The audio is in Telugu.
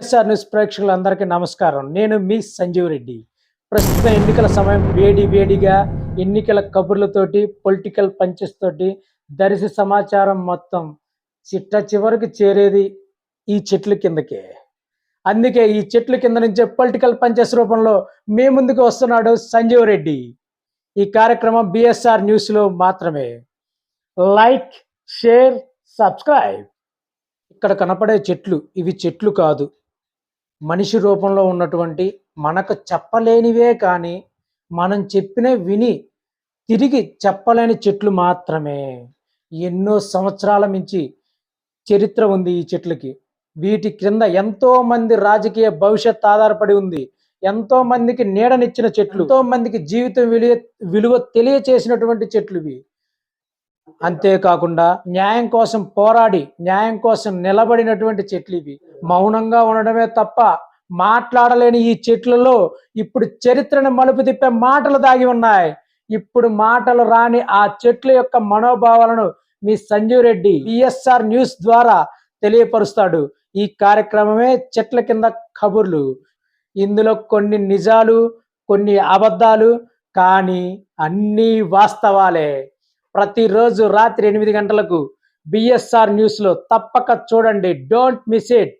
ఎస్ఆర్ న్యూస్ ప్రేక్షకులందరికీ నమస్కారం. నేను మీ సంజీవ్ రెడ్డి. ప్రస్తుతం ఎన్నికల సమయం వేడి వేడిగా ఎన్నికల కబుర్లతోటి పొలిటికల్ పంచెస్ తోటి దరిసి సమాచారం మొత్తం చిట్ట చివరికి చేరేది ఈ చెట్ల కిందకే. అందుకే ఈ చెట్ల కింద నుంచే పొలిటికల్ పంచెస్ రూపంలో మీ ముందుకు వస్తున్నాడు సంజీవ్ రెడ్డి. ఈ కార్యక్రమం బిఎస్ఆర్ న్యూస్లో మాత్రమే. Like share subscribe. ఇక్కడ కనపడే చెట్లు ఇవి చెట్లు కాదు. మనిషి రూపంలో ఉన్నటువంటి మనకు చెప్పలేనివే కానీ మనం చెప్పిన విని తిరిగి చెప్పలేని చెట్లు మాత్రమే. ఎన్నో సంవత్సరాల మించి చరిత్ర ఉంది ఈ చెట్లకి. వీటి క్రింద ఎంతో మంది రాజకీయ భవిష్యత్ ఆధారపడి ఉంది. ఎంతో మందికి నీడనిచ్చిన చెట్లు. ఎంతో మందికి జీవితం విలువ విలువ తెలియచేసినటువంటి చెట్లు ఇవి. అంతేకాకుండా న్యాయం కోసం పోరాడి న్యాయం కోసం నిలబడినటువంటి చెట్లు ఇవి. మౌనంగా ఉండడమే తప్ప మాట్లాడలేని ఈ చెట్లలో ఇప్పుడు చరిత్రను మలుపు తిప్పే మాటలు దాగి ఉన్నాయి. ఇప్పుడు మాటలు రాని ఆ చెట్ల యొక్క మనోభావాలను మీ సంజీవ్ రెడ్డి పిఎస్ఆర్ న్యూస్ ద్వారా తెలియపరుస్తాడు. ఈ కార్యక్రమమే చెట్ల కింద కబుర్లు. ఇందులో కొన్ని నిజాలు కొన్ని అబద్ధాలు కానీ అన్నీ వాస్తవాలే. ప్రతిరోజు రాత్రి ఎనిమిది గంటలకు బిఎస్ఆర్ న్యూస్లో తప్పక చూడండి. Don't miss it